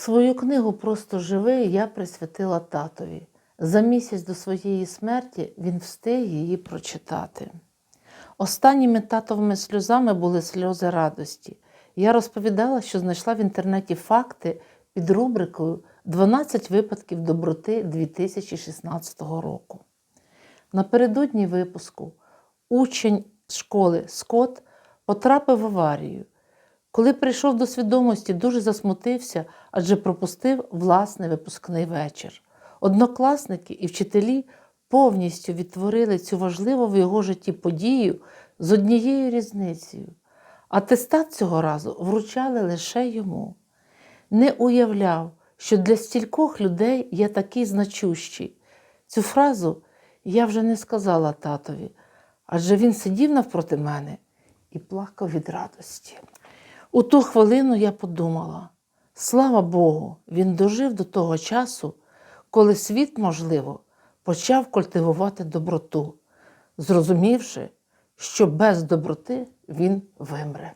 Свою книгу Просто живий я присвятила татові. За місяць до своєї смерті він встиг її прочитати. Останніми татовими сльозами були сльози радості. Я розповідала, що знайшла в інтернеті факти під рубрикою «12 випадків доброти 2016 року. Напередодні випуску учень школи Скотт потрапив в аварію. Коли прийшов до свідомості, дуже засмутився, адже пропустив власний випускний вечір. Однокласники і вчителі повністю відтворили цю важливу в його житті подію з однією різницею. Атестат цього разу вручали лише йому. Не уявляв, що для стількох людей я такий значущий. Цю фразу я вже не сказала татові, адже він сидів навпроти мене і плакав від радості. У ту хвилину я подумала: слава Богу, він дожив до того часу, коли світ, можливо, почав культивувати доброту, зрозумівши, що без доброти він вимре.